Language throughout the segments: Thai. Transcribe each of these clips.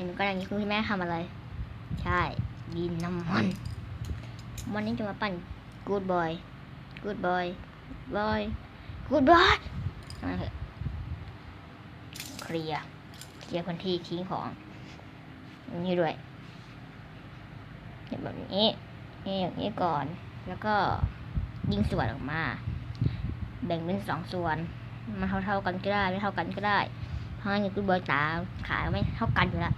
ห็นก็อย่างนี้คุณแม่ทำอะไร ใช่ดินน้ำมันวันนี้จะมาปั่น good boy good boy boy good boy นั่นเถอะเคลียร์เคลียร์พื้นที่ทิ้งของอย่างนี้ด้วยแบบนี้นี่อย่างนี้ก่อน แล้วก็ยิงส่วนออกมา แบ่งเป็นสองส่วน มันเท่าเท่าๆกันก็ได้ ไม่เท่ากันก็ได้ เพราะงั้นคุณบอยตาขาไม่เท่ากันอยู่แล้ว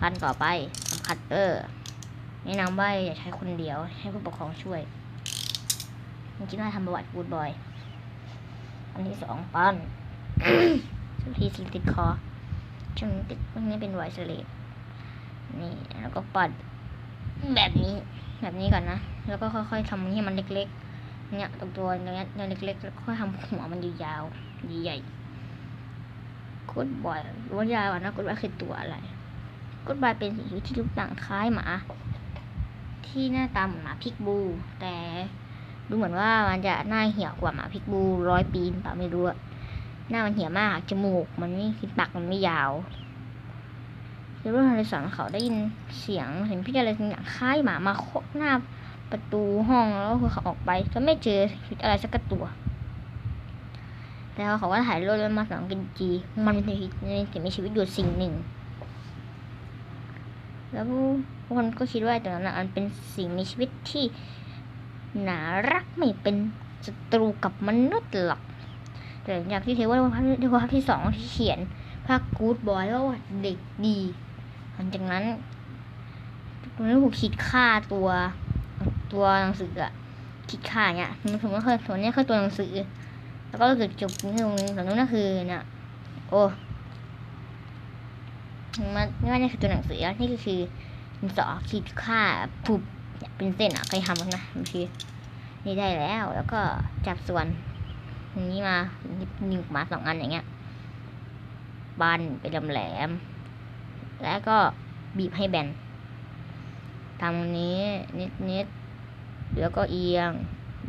ขั้นต่อไปทำคัตเตอร์แนะนำว่าอย่าใช้คนเดียวให้ผู้ปกครองช่วยจริงๆน่าทำประวัติกูดบอยอันที่สองปั้นสุดที่สิติดคอช่วงนี้ติดพวกนี้เป็นไวสเลตนี่แล้วก็ปัดแบบนี้แบบนี้ก่อนนะ แล้วก็ค่อยๆทำให้มันเล็กๆ เนี่ยตรงตัวเนี้ยเล็กๆแล้วค่อยทำหัวมันยาวๆใหญ่ๆ ดบอยล้ว่ายาวอะนะกูดบอยคือตัวอะไรกูดบอยเป็นสิ่งที่รูปร่างคล้ายหมา ที่หน้าตาเหมือนหมาพิกบู แต่ดูเหมือนว่ามันจะหน้าเหี่ยวกว่าหมาพิกบูร้อยปีหรือเปล่าไม่รู้อะหน้ามันเหี่ยวมากจมูก มันไม่คือปากมันไม่ยาวคือรุ่นในสอนเขาได้ยินเสียงเห็นพี่อะไรสักอย่างคล้ายหมามาเคหน้าประตูห้องแล้วคือเขาออกไปก็ไม่เจออะไรสักตัว แล้วเขาก็ถ่ายรูปแล้วมาสังกินจี มันเป็นสิ่งที่มีชีวิตอยู่สิ่งหนึ่ง แล้วพวกคนก็คิดว่าตัวนั้นน่ะมันเป็นสิ่งมีชีวิตที่น่ารักไม่เป็นศัตรูกับมนุษย์หรอก แต่หลังจากที่เทว่าภาคที่ภาที่สองที่เขียนภาคกู๊ดบอยว่าเด็กดีหลังจากนั้นมันถูกคิดค่าตัวตัวหนังสืออะคิดค่าเนี่ยมันสมมติว่าเคยส่วนนี้คือตัวหนังสือ แล้วก็รู้สึกจบนี่ตรงนี้ส่วนนู้นก็คือเนี่ยโอ้มันไม่ว่านี่คือตัวหนังสือนี่ก็คือดินสอขีดค่าผูบเป็นเส้นอะเคยทำนะบางทีนี่ได้แล้วแล้วก็จับส่วนนี้มานิ้วมาสองอันอย่างเงี้ยบันเป็นแหลม แล้วก็บีบให้แบนทำนี้นิดนิดๆแล้วก็เอียง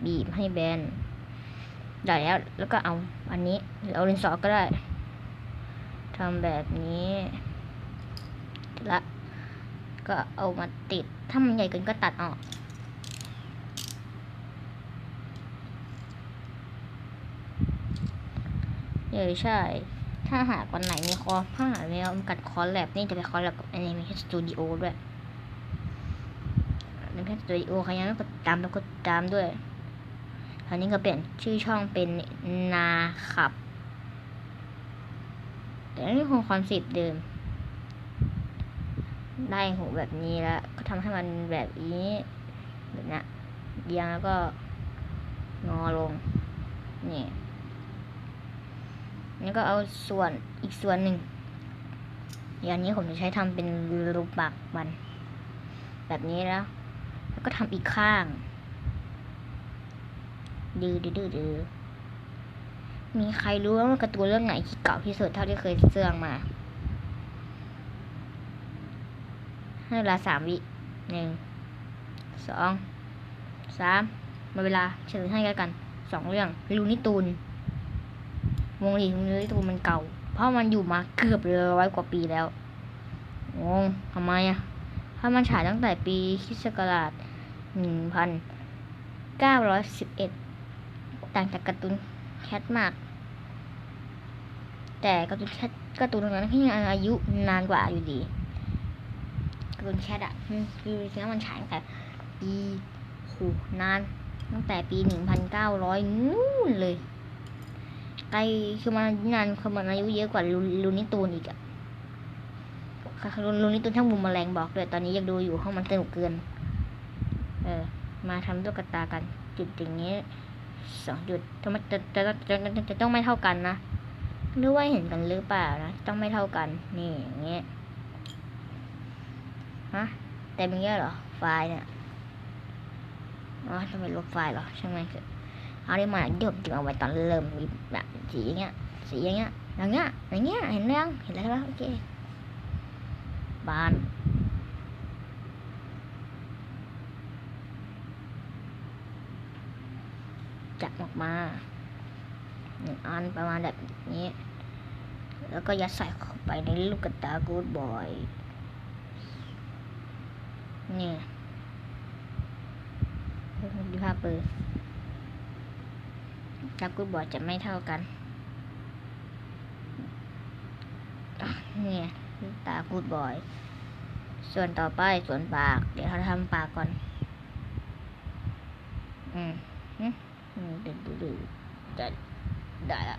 บีบให้แบน ได้แล้ว แล้วก็เอาอันนี้หรือเอาดินสอก็ได้ทำแบบนี้ละก็เอามาติด ถ้ามันใหญ่เกินก็ตัดออกเออใช่ ถ้าหากวันไหนมีคอถ้าหากมีกัดคอร์สแลบนี่จะไปคอแลบกับ Animation Studio ด้วย Animation Studio ใครยังไม่กดตามแล้วกดตามด้วย คราวนี้ก็เปลี่ยนชื่อช่องเป็นนาขับแต่นี่คงคอนเซปต์เดิม ได้หูแบบนี้แล้ว ก็ทำให้มันแบบนี้แบบนี้เอียงแล้วก็งอลง นี่นี่ก็เอาส่วนอีกส่วนหนึ่งอย่างนี้ผมจะใช้ทำเป็นรูปปากมัน แบบนี้แล้ว แล้วก็ทำอีกข้าง ดื้อดื้อดื้อมีใครรู้ว่ามันการ์ตูนเรื่องไหนที่เก่าที่สุดเท่าที่เคยเสื่องมา ให้เวลาสามวิหนึ่งสองสามมาเวลาเฉลยให้กันกันสองเรื่องลูนิตูนวงลีลูนิตูนมันเก่า เพราะมันอยู่มาเกือบร้อยกว่าปีแล้วงงทำไมอะถ้ามันฉายตั้งแต่ปีคิศกราชหนึ่งพันเก้าร้อยสิบเอ็ด ต่างจากการ์ตูนแคทมาก แต่การ์ตูนแคทการ์ตูนตรงนั้นที่ยังอายุนานกว่าอยู่ดีการ์ตูนแคทอะคือจริงๆมันฉายตั้งแต่ปีโหนานตั้งแต่ปีหนึ่งพันเก้าร้อยนู่นเลยไกลคือมันนานคือมันอายุเยอะกว่าลูลูนิตูนอีกอะค่ะลูลูนิตูนทั้งมุมแมลงบอกเลยตอนนี้ยังดูอยู่เพราะมันสนุกเกิน เออ มาทำตุ๊กตากัน จุดอย่างนี้ สองจุดทำไมจะจะจะจะจะต้องไม่เท่ากันนะหรือว่าเห็นกันหรือเปล่านะต้องไม่เท่ากันนี่อย่างเงี้ยฮะแต่เป็นเงี้ยเหรอไฟล์เนี่ยอ๋อทำไมลบไฟล์เหรอใช่างมันเออาได้มาเดี๋ยวผมจะเอาไว้ตอนเริ่มมีแบบสีอย่างเงี้ยสีอย่างเงี้ยอย่างเงี้ยอย่างเงี้ยเห็นยังเห็นแล้วโอเคบาน จับออกมาหนึ่งอันประมาณแบบนี้ แล้วก็ยัดใส่เข้าไปในลูกตากูดบอยนี่ดูภาพปืนแล้วกูบอกจะไม่เท่ากันนี่ตากูดบอย ส่วนต่อไปส่วนปาก เดี๋ยวเราทำปากก่อน อืม อืมอืมดูดูดูได้ได้ละ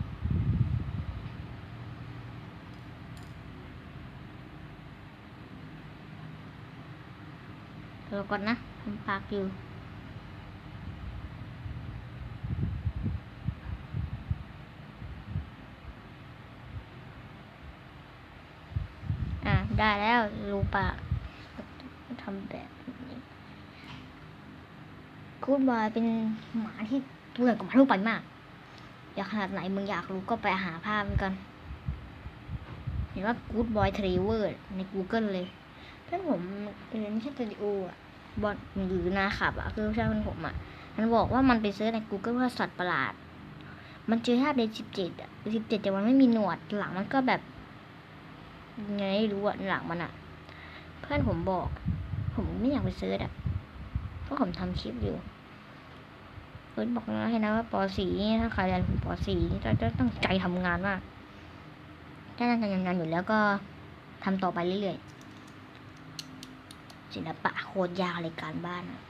รอก่อนนะทำปากอยู่อะได้แล้วรูปากทำแบบนี้กูดบอยเป็นหมาที่ ตัวใหญ่กว่าหมาทั่วไปมาก อยากขนาดไหนมึงอยากรู้ก็ไปหาภาพกัน เห็นว่า Good Boy t r a v e r ใน Google เลยเพื่อนผมเรียนที่สตูดิโออะบอลหรือนาขับอะคือเพื่อนผมอะมันบอกว่ามันไปเซิร์ชใน Google ว่าสัตว์ประหลาด มันเจอภาพในสิบเจ็ดอะสิบเจ็ดแต่มันไม่มีหนวดหลังมันก็แบบยังไงไม่รู้อะหลังมันอะเพื่อนผมบอก ผมไม่อยากไปเซิร์ชอะเพราะผมทำคลิปอยู่ เฟิร์สบอกนะให้นะว่าปสีถ้าใครเรียนปสีจะจะตั้งใจทำงานมากถ้าตั้งใจทำงานอยู่แล้วก็ทำต่อไปเรื่อยๆศิลปะโคตรยากเลยการบ้านอะ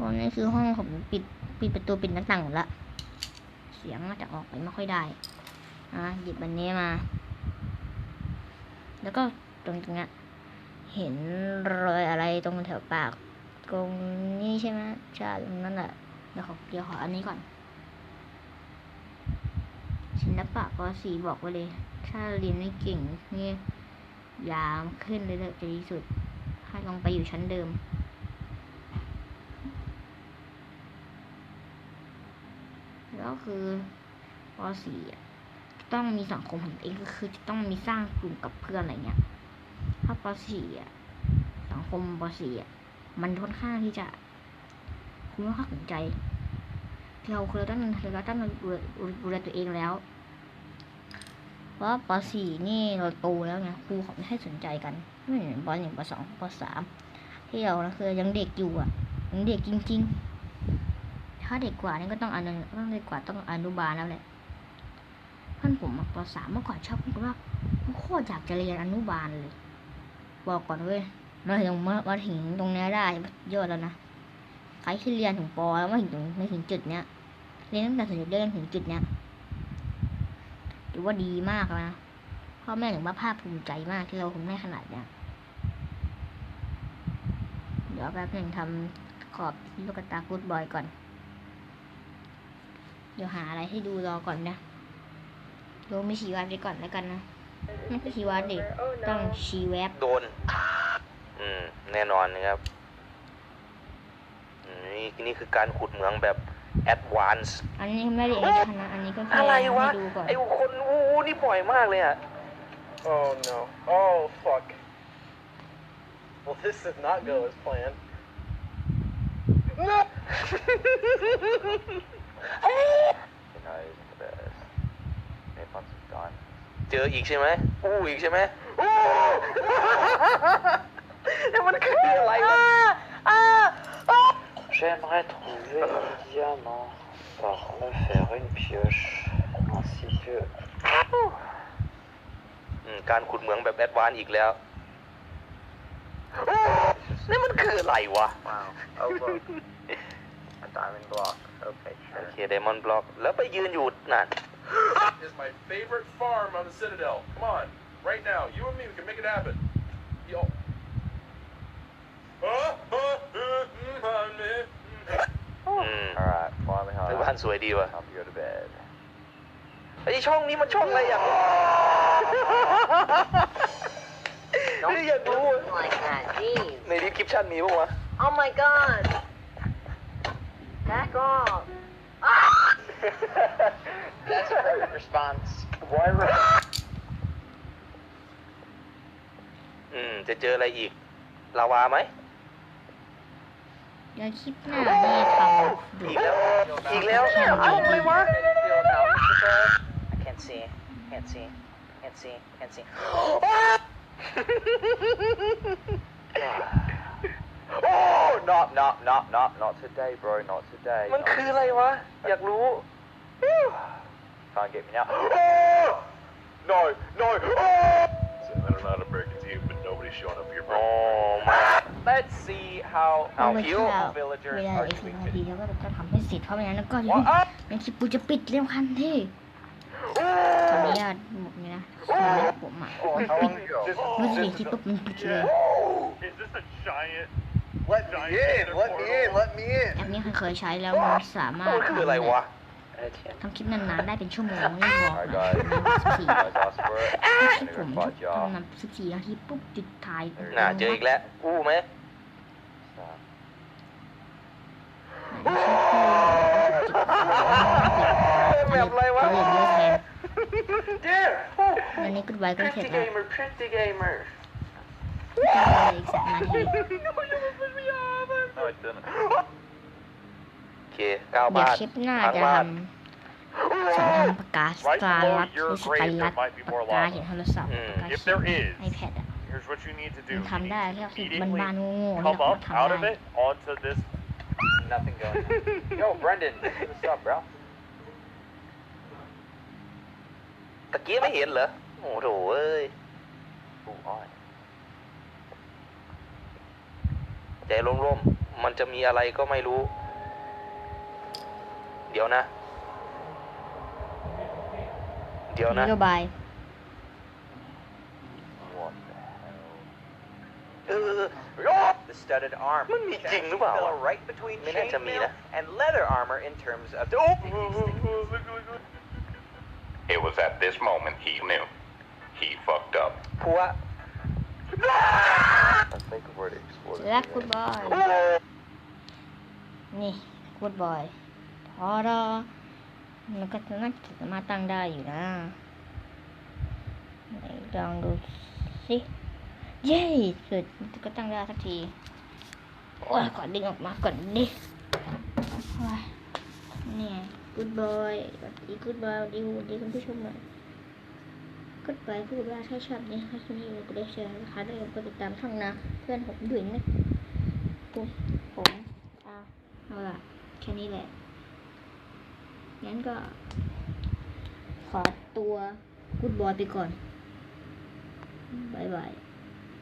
วันนี้คือห้องผมปิดปิดประตูปิดหน้าต่างหมดละเสียงอาจจะออกไปไม่ค่อยได้อะหยิบอันนี้มา แล้วก็ตรงตรงนี้เห็นรอยอะไรตรงแถวปาก ตรงนี้ใช่ไหมใช่ตรงนั้นแหละเดี๋ยวขอเดี๋ยวขออันนี้ก่อน ศิลปะป .4 บอกไว้เลย ถ้าเรียนไม่เก่งนี่ยามขึ้นเลยจะดีสุด ให้ลองไปอยู่ชั้นเดิมแล้วคือป .4 อะต้องมีสังคมของตัวเองก็คือจะต้องมีสร้างกลุ่มกับเพื่อนอะไรเงี้ย ถ้าป .4 อะสังคมป .4 อะ มันค่อนข้างที่จะคุณไม่ค่อยสนใจ เราเราต้องเราต้องดูแลดูแลตัวเองแล้วเพราะป .4 นี่เราโตแล้วไงครูเขาไม่ให้สนใจกันไม่เหมือนป .1 ป .2 ป .3 ที่เรานะคือยังเด็กอยู่อะยังเด็กจริง ๆ ถ้าเด็กกว่านี่ก็ต้องอนุต้องเด็กกว่าต้องอนุบาลแล้วแหละเพื่อนผมอะป .3 เมื่อก่อนชอบพูดว่าโคตรอยากจะเรียนอนุบาลเลย บอกก่อนเว้ย มาถึงมามาถึงตรงเนี้ยได้ยอดแล้วนะใครที่เรียนถึงปแล้วไม่ถึงไม่ถึงจุดเนี้ยเรียนตั้งแต่ถึงเรียนถึงจุดเนี้ยถือว่าดีมากแล้วนะพ่อแม่ถึงว่าภาคภูมิใจมากที่เราคุณแม่ขนาดเนี้ยเดี๋ยวแป๊บหนึ่งทำขอบลูกตากูดบอยก่อน เดี๋ยวหาอะไรให้ดูรอก่อนนะดูไม่ชีวัดไปก่อนแล้วกันนะไม่ใช่ชีวัดดิต้องชีแวบโดน อืม แน่นอนนะครับอืมนี่นี่คือการขุดเหมืองแบบแอดวานซ์อันนี้ไม่ได้เอ็กซ์นะอันนี้ก็แค่อะไรวะให้ดูก่อนไอ้คนอู้นี่บ่อยมากเลยอะ Oh no. Oh fuck. Well, this did not go as planned. No! Maybe gone. เจออีกใช่ไหมอู้อีกใช่ไหมอู้แล้วมันคืออะไรวะ J'aimerais trouver un diamant par me faire une pioche ainsi que อืมการขุดเหมืองแบบแอดวานซ์อีกแล้วนี่มันคืออะไรวะ wow. Oh look, a diamond block. Okay, โอ sure. เคไดมอนด์บล็อก แล้วไปยืนอยู่นั่น is my favorite farm on the Citadel. Come on, right now, you and me, we can make it happen. Yo. อืม Alright, fly me ตึกบ้านสวยดีว่ะ Time to go to bed. ไอช่องนี้มันช่องอะไรอย่างนี่อยากรู้อะ like that. Jeez. ในดีคริปชั่นมีปะวะ Oh my god. Back off. That's a great response. Why re- อืม จะเจออะไรอีก ลาวาไหม เดี๋ยวคลิปหน้านี่ทำดู อีกแล้ว อีกแล้วเอาเลยวะ I can't see. Can't see. Can't see. Can't see. Oh, not, not, not, not, not today, bro. Not today. มัน not คืออะไรวะ อยากรู้ Can't get me now. Oh! No, no. Oh! So I don't know how to break it to you, but nobody's showing up here. โอ้ my Let's see how เอา how ไป few ข้าว villagers เวลา are อีกสิบ doing นาทีแล้วก็จะทำให้เสร็จเพราะไม่งั้นแล้วก็ยัง What up? ยังคลิปกูจะปิดเร็วคันที่ขออนุญาตหมดนี่นะขออนุญาตผมอะ Oh, how long ago? Just, เมื่อกี้คลิปปุ๊บมันปิดเลย Is this a giant? let me in. Let me in. Let me แอ in. ปนี้เคยใช้แล้วมันสามารถมันคืออะไรวะ Etienne. ทำคลิปนานๆได้เป็นชั่วโมงไม่บอก Alright, นะ guys. สิบสี่ You guys asked for it. ที่ I'm ผม gonna fight ทำ y'all. นานสิบสี่นาทีปุ๊บจุดถ่ายน่าเจออีกแล้ว อู้ไหม Stop. แบบอะไรวะเยอะแทน There วันนี้กุดไว้ก็เสร็จ Pretty แล้ว gamer Pretty gamer ก็เลยอีกสามนาที No, it didn't. โอ เคเก้าเดี๋ยวบาทคลิปหน้าทางจะบ้าทนำสอนทำปากกาส Right ตาร์ below ลัดห your รือสไต grave ลั there ด might be ปาก more กา lava. เขียนโทรศัพท์อืมปากกา If เขีย there น is, ไอแพดอะ here's what you need to มัน do. ทำได้แค่ You คือ need to บ้านๆโง่ๆ immediately นี่ come เรา up ทำ out of ได้ it onto this. Nothing going on. Yo, Brendan, what's up, bro? ตะกี้ไม่เห็นเหรอ โอ้โหเอ้ย Ooh, on. ใจร่มๆ มันจะมีอะไรก็ไม่รู้ เดี๋ยวนะ เดี๋ยวน นะ โยบาย What the hell? เออ The studded arm. มันมีจริงหรือเปล่า Fell right between ไม่น่าจะมี chainmail นะ and leather armor in terms of. It was at this moment he knew. He fucked up. พัว I think the word exploded. และกุดบอยนี่กุดบอยพ อรอมันก็น่าจะสามารถตั้งได้อยู่นะไหนลองดูสิเย้สุดก็ตั้งได้สักทีโอ้ยก่อนดึงออกมาก่อนดิโอ้ยเนี่ยกูดบอยสวัสดีกูดบอยดีสวัสดีคุณผู้ชมหน่อยกูดบอยพูดว่าถ้าชอบนี่ให้คุณที่กูได้เชิญนะคะด้วยกดติดตามช่องนะเพื่อนผมด้วยนะผมผมอะเอาล่ะแค่นี้แหละ งั้นก็ ขอตัวกูดบอยไปก่อนบายบาย